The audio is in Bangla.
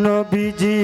নবীজি